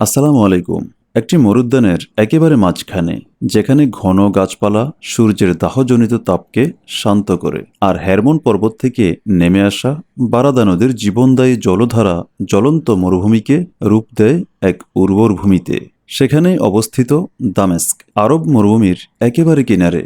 আসসালামু আলাইকুম। একটি মরুদ্যানের একেবারে মাঝখানে, যেখানে ঘন গাছপালা সূর্যের দাহজনিত তাপকে শান্ত করে, আর হেরমন পর্বত থেকে নেমে আসা বারাদা নদীর জীবনদায়ী জলধারা জ্বলন্ত মরুভূমিকে রূপ দেয় এক উর্বর ভূমিতে। সেখানে অবস্থিত দামেস্ক আরব মরুভূমির একেবারে কিনারে।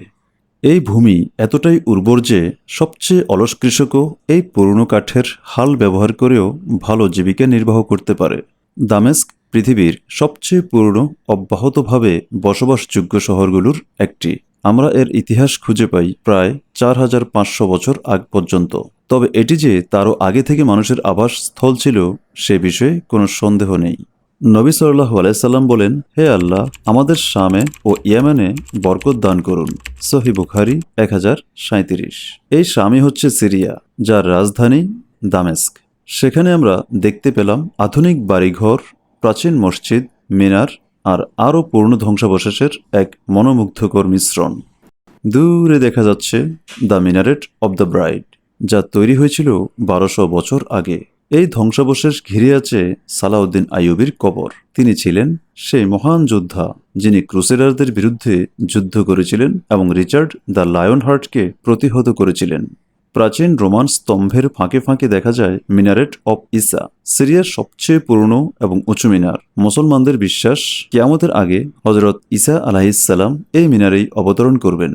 এই ভূমি এতটাই উর্বর যে সবচেয়ে অলস কৃষকও এই পুরনো কাঠের হাল ব্যবহার করেও ভালো জীবিকা নির্বাহ করতে পারে। দামেস্ক পৃথিবীর সবচেয়ে পুরনো অব্যাহতভাবে বসবাসযোগ্য শহরগুলোর একটি। আমরা এর ইতিহাস খুঁজে পাই প্রায় চার হাজার পাঁচশো বছর আগ পর্যন্ত। তবে এটি যে তারও আগে থেকে মানুষের আবাস স্থল ছিল, সে বিষয়ে কোনো সন্দেহ নেই। নবী সাল্লাহ আলাইসাল্লাম বলেন, হে আল্লাহ, আমাদের শামে ও ইয়ামেনে বরকত দান করুন। সহি বুখারি এক হাজার সাঁত্রিশ এই শামই হচ্ছে সিরিয়া, যার রাজধানী দামেস্ক। সেখানে আমরা দেখতে পেলাম আধুনিক বাড়িঘর প্রাচীন মসজিদ, মিনার আর আরও পূর্ণ ধ্বংসাবশেষের এক মনোমুগ্ধকর মিশ্রণ। দূরে দেখা যাচ্ছে the minaret of the bride যা তৈরি হয়েছিল বারোশো বছর আগে। এই ধ্বংসাবশেষ ঘিরে আছে সালাউদ্দিন আইয়ুবির কবর। তিনি ছিলেন সেই মহান যোদ্ধা যিনি ক্রুসেডারদের বিরুদ্ধে যুদ্ধ করেছিলেন এবং রিচার্ড দ্য লায়ন হার্টকে প্রতিহত করেছিলেন। প্রাচীন রোমান স্তম্ভের ফাঁকে ফাঁকে দেখা যায় মিনারেট অব ইসা সিরিয়ার সবচেয়ে পুরনো এবং উঁচু মিনার। মুসলমানদের বিশ্বাস, কিয়ামতের আগে হজরত ইসা আলাহিসাল্লাম এই মিনারেই অবতরণ করবেন।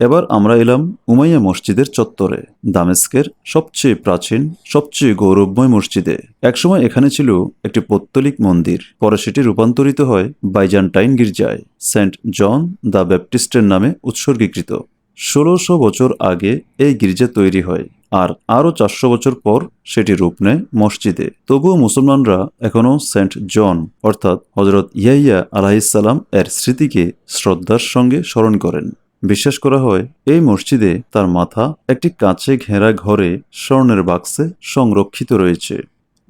এবার আমরা এলাম উমাইয়া মসজিদের চত্বরে, দামেস্কের সবচেয়ে প্রাচীন, সবচেয়ে গৌরবময় মসজিদে। একসময় এখানে ছিল একটি পৌত্তলিক মন্দির, পরে সেটি রূপান্তরিত হয় বাইজান্টাইন গির্জায়। সেন্ট জন দ্য ব্যাপটিস্টের নামে উৎসর্গীকৃত। ষোলোশো বছর আগে এই গির্জা তৈরি হয়, আর আরও চারশো বছর পর সেটি রূপ নেয় মসজিদে। তবুও মুসলমানরা এখনও সেন্ট জন, অর্থাৎ হজরত ইয়াইয়া আলাহিসাল্লাম এর স্মৃতিকে শ্রদ্ধার সঙ্গে স্মরণ করেন। বিশ্বাস করা হয়, এই মসজিদে তার মাথা একটি কাঁচে ঘেরা ঘরে স্বর্ণের বাক্সে সংরক্ষিত রয়েছে।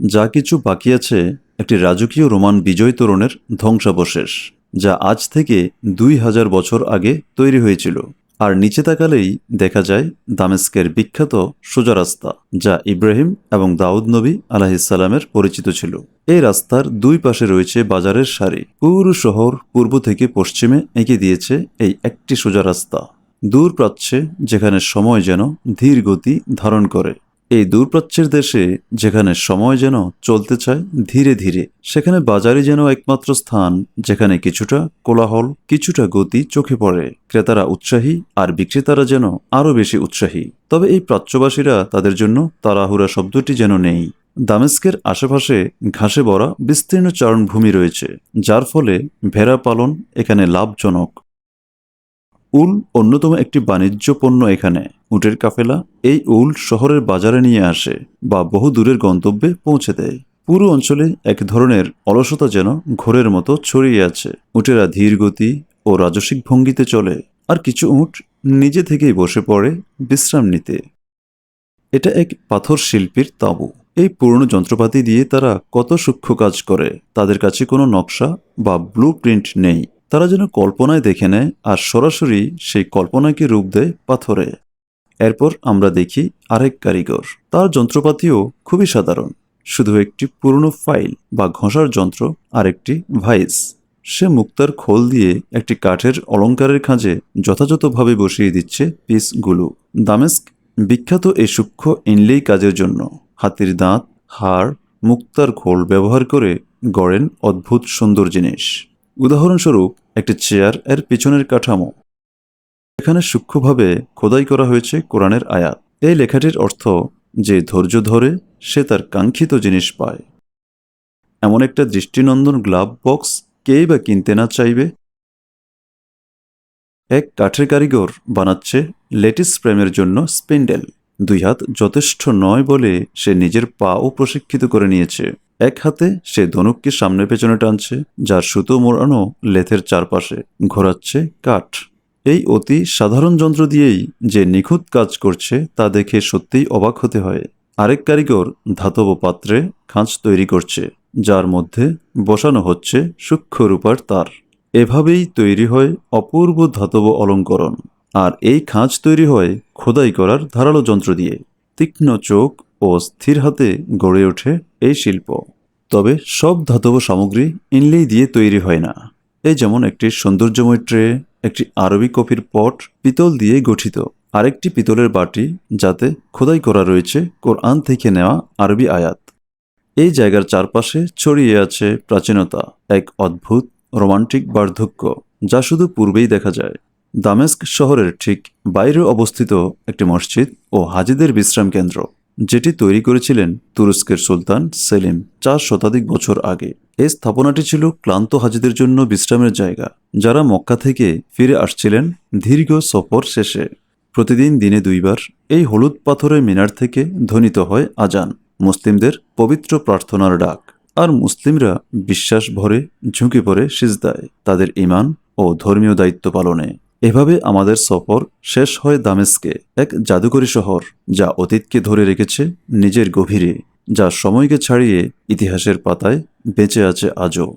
যা কিছু বাকি আছে একটি রাজকীয় রোমান বিজয় তোরণের ধ্বংসাবশেষ, যা আজ থেকে দুই হাজার বছর আগে তৈরি হয়েছিল। আর নিচে তাকালেই দেখা যায় দামেস্কের বিখ্যাত সোজা রাস্তা, যা ইব্রাহিম এবং দাউদ নবী আলাহিসাল্লামের পরিচিত ছিল। এই রাস্তার দুই পাশে রয়েছে বাজারের সারি। পুরো শহর পূর্ব থেকে পশ্চিমে এঁকে দিয়েছে এই একটি সোজা রাস্তা। দূর প্রাচ্যে যেখানে সময় যেন ধীর গতি ধারণ করে। এই দূরপ্রাচ্যের দেশে যেখানে সময় যেন চলতে চায় ধীরে ধীরে, সেখানে বাজারই যেন একমাত্র স্থান যেখানে কিছুটা কোলাহল, কিছুটা গতি চোখে পড়ে। ক্রেতারা উৎসাহী আর বিক্রেতারা যেন আরও বেশি উৎসাহী। তবে এই প্রাচ্যবাসীরা তাদের জন্য তাড়াহুড়া শব্দটি যেন নেই। দামেস্কের আশেপাশে ঘাসে ভরা বিস্তীর্ণ চারণভূমি রয়েছে, যার ফলে ভেড়া পালন এখানে লাভজনক। উল অন্যতম একটি বাণিজ্য পণ্য এখানে। উটের কাফেলা এই উল শহরের বাজারে নিয়ে আসে বা বহু দূরের গন্তব্যে পৌঁছে দেয়। পুরো অঞ্চলে এক ধরনের অলসতা যেন ঘোরের মতো ছড়িয়ে আছে। উটেরা ধীর গতি ও রাজসিক ভঙ্গিতে চলে, আর কিছু উট নিজে থেকেই বসে পড়ে বিশ্রাম নিতে। এটা এক পাথর শিল্পীর তাঁবু। এই পুরনো যন্ত্রপাতি দিয়ে তারা কত সূক্ষ্ম কাজ করে, তাদের কাছে কোনো নকশা বা ব্লু প্রিন্ট নেই। তারা যেন কল্পনায় দেখে নেয় আর সরাসরি সেই কল্পনাকে রূপ দেয় পাথরে। এরপর আমরা দেখি আরেক কারিগর। তার যন্ত্রপাতিও খুবই সাধারণ। শুধু একটি পুরনো ফাইল বা ঘষার যন্ত্র আর একটি ভাইস। সে মুক্তার খোল দিয়ে একটি কাঠের অলঙ্কারের খাঁজে যথাযথভাবে বসিয়ে দিচ্ছে পিসগুলো। দামেস্ক বিখ্যাত এই সূক্ষ্ম ইনলেই কাজের জন্য। হাতির দাঁত, হাড়, মুক্তার খোল ব্যবহার করে গড়েন অদ্ভুত সুন্দর জিনিস। উদাহরণস্বরূপ একটি চেয়ারের পিছনের কাঠামো। এখানে সূক্ষ্মভাবে খোদাই করা হয়েছে কোরআনের আয়াত। এই লেখাটির অর্থ, যে ধৈর্য ধরে সে তার কাঙ্ক্ষিত জিনিস পায়। এমন একটা দৃষ্টিনন্দন গ্লাভ বক্স কেই বা কিনতে না চাইবে? এক কাঠের কারিগর বানাচ্ছে লেটিস প্রেমের জন্য স্পিন্ডেল। দুই হাত যথেষ্ট নয় বলে সে নিজের পাও প্রশিক্ষিত করে নিয়েছে। এক হাতে সে ধনুককে সামনে পেছনে টানছে, যার সুতো মোড়ানো লেথের চারপাশে ঘোরাচ্ছে কাঠ। এই অতি সাধারণ যন্ত্র দিয়েই যে নিখুঁত কাজ করছে, তা দেখে সত্যিই অবাক হতে হয়। আরেক কারিগর ধাতব পাত্রে খাঁচ তৈরি করছে, যার মধ্যে বসানো হচ্ছে সূক্ষ্ম রূপার তার। এভাবেই তৈরি হয় অপূর্ব ধাতব অলঙ্করণ, আর এই খাঁজ তৈরি হয় খোদাই করার ধারালো যন্ত্র দিয়ে। তীক্ষ্ণ চোখ ও স্থির হাতে গড়ে ওঠে এই শিল্প। তবে সব ধাতব সামগ্রী ইনলেই দিয়ে তৈরি হয় না। এই যেমন একটি সৌন্দর্যময় ট্রে, একটি আরবি কফির পট, পিতল দিয়ে গঠিত। আরেকটি পিতলের বাটি, যাতে খোদাই করা রয়েছে কোরআন থেকে নেওয়া আরবি আয়াত। এই জায়গার চারপাশে ছড়িয়ে আছে প্রাচীনতা, এক অদ্ভুত রোমান্টিক বার্ধক্য, যা শুধু পূর্বেই দেখা যায়। দামেস্ক শহরের ঠিক বাইরে অবস্থিত একটি মসজিদ ও হাজিদের বিশ্রাম কেন্দ্র। যেটি তৈরি করেছিলেন তুরস্কের সুলতান সেলিম চার শতাধিক বছর আগে। এই স্থাপনাটি ছিল ক্লান্ত হাজিদের জন্য বিশ্রামের জায়গা, যারা মক্কা থেকে ফিরে আসছিলেন দীর্ঘ সফর শেষে। প্রতিদিন দিনে দুইবার এই হলুদ পাথরের মিনার থেকে ধ্বনিত হয় আজান, মুসলিমদের পবিত্র প্রার্থনার ডাক। আর মুসলিমরা বিশ্বাস ভরে, ঝুঁকে পড়ে সিজদায়, তাদের ইমান ও ধর্মীয় দায়িত্ব পালনে। এভাবে আমাদের সফর শেষ হয় দামেস্কে, এক জাদুকরী শহর যা অতীতকে ধরে রেখেছে নিজের গভীরে, যা সময়কে ছাড়িয়ে ইতিহাসের পাতায় বেঁচে আছে আজও।